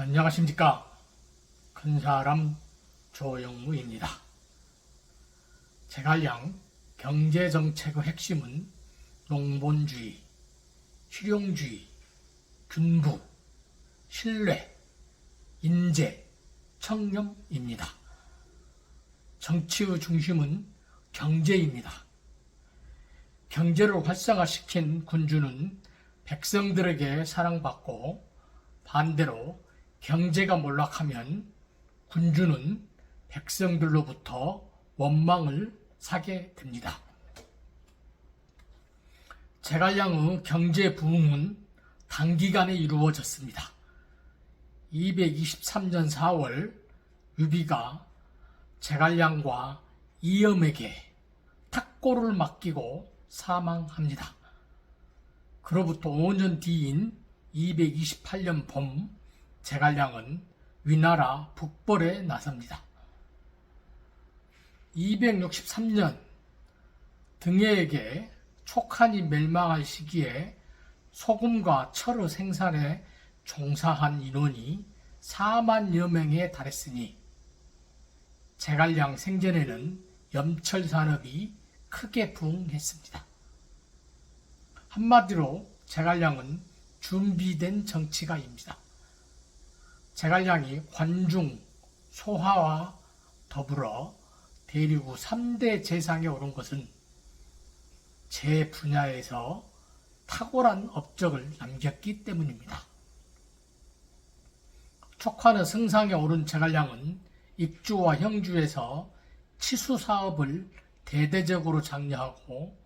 안녕하십니까. 큰 사람 조영무입니다. 제갈량 경제정책의 핵심은 농본주의, 실용주의, 균부, 신뢰, 인재, 청렴입니다. 정치의 중심은 경제입니다. 경제를 활성화시킨 군주는 백성들에게 사랑받고 반대로 경제가 몰락하면 군주는 백성들로부터 원망을 사게 됩니다. 제갈량의 경제 부흥은 단기간에 이루어졌습니다. 223년 4월 유비가 제갈량과 이염에게 탁고를 맡기고 사망합니다. 그로부터 5년 뒤인 228년 봄 제갈량은 위나라 북벌에 나섭니다. 263년 등해에게 촉한이 멸망할 시기에 소금과 철의 생산에 종사한 인원이 4만여 명에 달했으니 제갈량 생전에는 염철 산업이 크게 부흥했습니다. 한마디로 제갈량은 준비된 정치가입니다. 제갈량이 관중, 소하와 더불어 대륙 3대 재상에 오른 것은 제 분야에서 탁월한 업적을 남겼기 때문입니다. 촉화는 승상에 오른 제갈량은 입주와 형주에서 치수 사업을 대대적으로 장려하고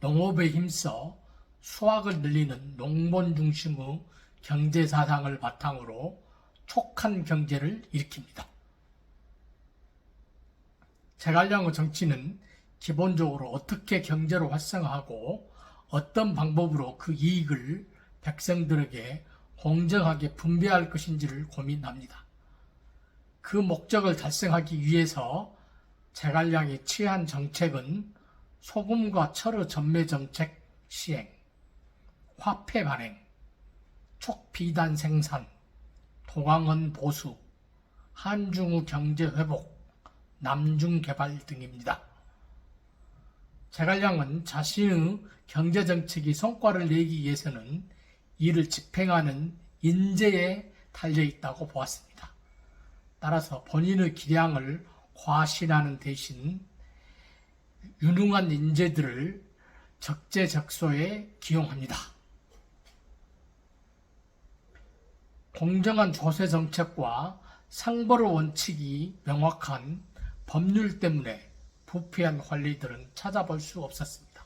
농업에 힘써 수확을 늘리는 농본 중심의 경제 사상을 바탕으로 촉한 경제를 일으킵니다. 제갈량의 정치는 기본적으로 어떻게 경제를 활성화하고 어떤 방법으로 그 이익을 백성들에게 공정하게 분배할 것인지를 고민합니다. 그 목적을 달성하기 위해서 제갈량이 취한 정책은 소금과 철의 전매 정책 시행, 화폐 발행, 촉비단 생산, 동황원 보수, 한중의 경제 회복, 남중 개발 등입니다. 제갈량은 자신의 경제 정책이 성과를 내기 위해서는 이를 집행하는 인재에 달려 있다고 보았습니다. 따라서 본인의 기량을 과신하는 대신 유능한 인재들을 적재적소에 기용합니다. 공정한 조세 정책과 상벌의 원칙이 명확한 법률 때문에 부패한 관리들은 찾아볼 수 없었습니다.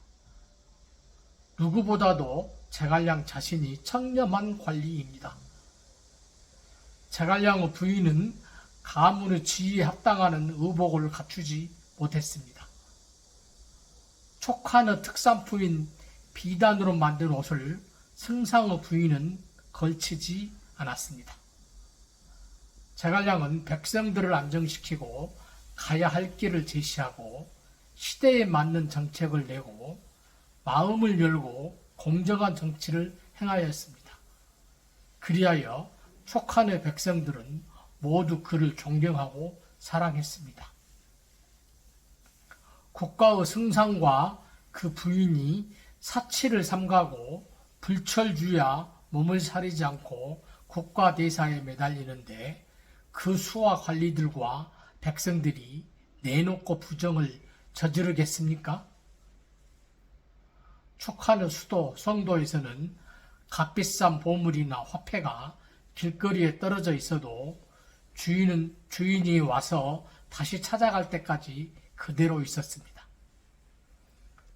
누구보다도 제갈량 자신이 청렴한 관리입니다. 제갈량의 부인은 가문의 지위에 합당하는 의복을 갖추지 못했습니다. 촉한의 특산품인 비단으로 만든 옷을 승상의 부인은 걸치지 않았습니다. 제갈량은 백성들을 안정시키고 가야 할 길을 제시하고 시대에 맞는 정책을 내고 마음을 열고 공정한 정치를 행하였습니다. 그리하여 촉한의 백성들은 모두 그를 존경하고 사랑했습니다. 국가의 승상과 그 부인이 사치를 삼가고 불철주야 몸을 사리지 않고 국가 대사에 매달리는데 그 수와 관리들과 백성들이 내놓고 부정을 저지르겠습니까? 촉하는 수도 성도에서는 값비싼 보물이나 화폐가 길거리에 떨어져 있어도 주인은 주인이 와서 다시 찾아갈 때까지 그대로 있었습니다.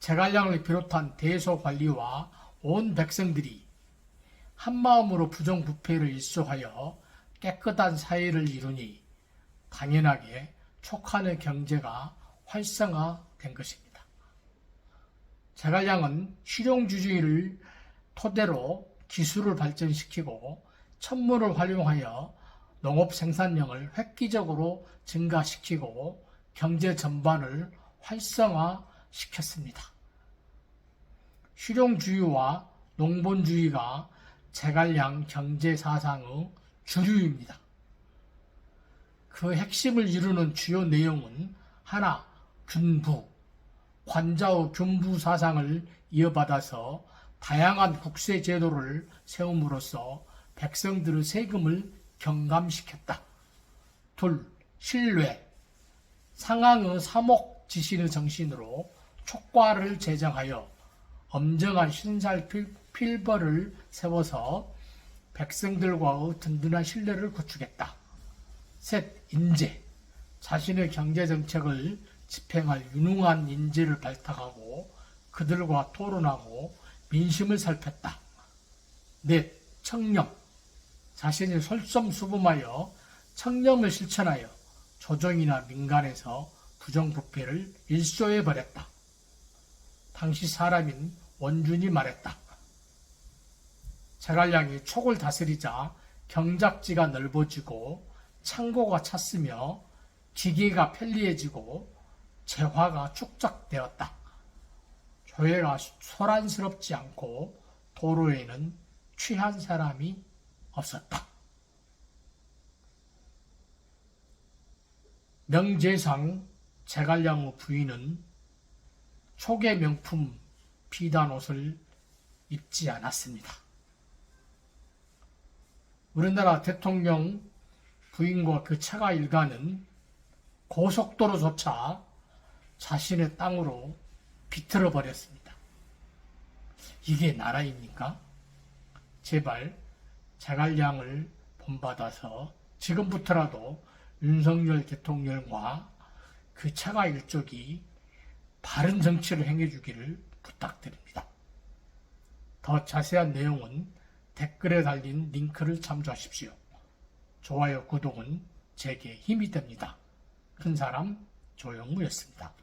제갈량을 비롯한 대소 관리와 온 백성들이 한 마음으로 부정부패를 일소하여 깨끗한 사회를 이루니 당연하게 촉한의 경제가 활성화된 것입니다. 제갈량은 실용주의를 토대로 기술을 발전시키고 천문을 활용하여 농업 생산량을 획기적으로 증가시키고 경제 전반을 활성화시켰습니다. 실용주의와 농본주의가 제갈량 경제 사상의 주류입니다. 그 핵심을 이루는 주요 내용은 하나, 균부, 관자의 균부 사상을 이어받아서 다양한 국세 제도를 세움으로써 백성들의 세금을 경감시켰다. 둘, 신뢰. 상황의 사목 지신의 정신으로 촉과를 제정하여 엄정한 신살 필- 필벌을 세워서 백성들과의 든든한 신뢰를 구축했다. 셋, 인재. 자신의 경제 정책을 집행할 유능한 인재를 발탁하고 그들과 토론하고 민심을 살폈다. 넷, 청렴. 자신이 솔선수범하여 청렴을 실천하여 조정이나 민간에서 부정부패를 일소해 버렸다. 당시 사람인 원준이 말했다. 제갈량이 촉을 다스리자 경작지가 넓어지고 창고가 찼으며 기계가 편리해지고 재화가 축적되었다. 교회가 소란스럽지 않고 도로에는 취한 사람이 없었다. 명제상 제갈량의 부인은 촉의 명품 비단 옷을 입지 않았습니다. 우리나라 대통령 부인과 그 차가 일가는 고속도로조차 자신의 땅으로 비틀어 버렸습니다. 이게 나라입니까? 제발 자갈량을 본받아서 지금부터라도 윤석열 대통령과 그 차가 일족이 바른 정치를 행해주기를 부탁드립니다. 더 자세한 내용은 댓글에 달린 링크를 참조하십시오. 좋아요, 구독은 제게 힘이 됩니다. 큰 사람 조영무였습니다.